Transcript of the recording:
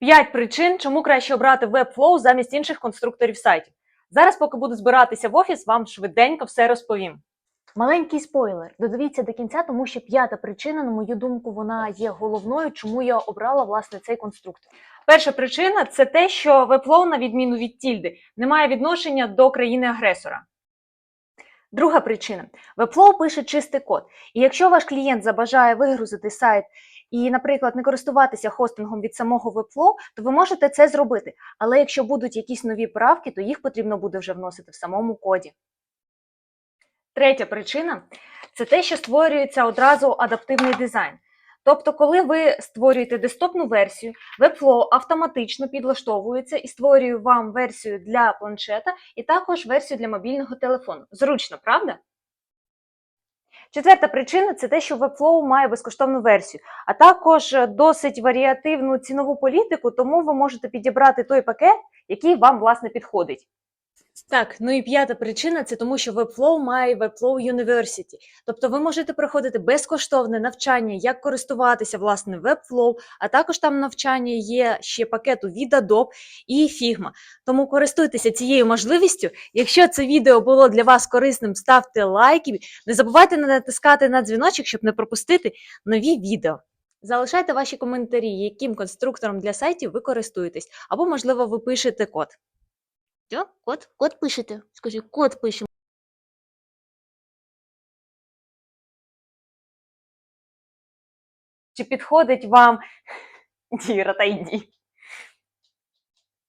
П'ять причин, чому краще обрати Webflow замість інших конструкторів сайтів. Зараз, поки буду збиратися в офіс, вам швиденько все розповім. Маленький спойлер. Додивіться до кінця, тому що п'ята причина, на мою думку, вона є головною, чому я обрала власне цей конструктор. Перша причина це те, що Webflow, на відміну від тільди, не має відношення до країни-агресора. Друга причина: Webflow пише чистий код. І якщо ваш клієнт забажає вигрузити сайт і, наприклад, не користуватися хостингом від самого Webflow, то ви можете це зробити. Але якщо будуть якісь нові правки, то їх потрібно буде вже вносити в самому коді. Третя причина це те, що створюється одразу адаптивний дизайн. Тобто, коли ви створюєте десктопну версію, Webflow автоматично підлаштовується і створює вам версію для планшета і також версію для мобільного телефону. Зручно, правда? Четверта причина це те, що Webflow має безкоштовну версію, а також е, досить варіативну цінову політику, тому ви можете підібрати той пакет, який вам власне підходить. Так, ну і п'ята причина це тому, що Webflow має Webflow University. Тобто ви можете проходити безкоштовне навчання, як користуватися власне Webflow, а також там навчання є ще пакету від Adobe і Figma. Тому користуйтеся цією можливістю. Якщо це відео було для вас корисним, ставте лайки. Не забувайте натискати на дзвіночок, щоб не пропустити нові відео. Залишайте ваші коментарі, яким конструктором для сайтів ви користуєтесь, або, можливо, ви пишете код. Що? Код? Код пишете? Скажи, код пишемо. Чи підходить вам Діра, та.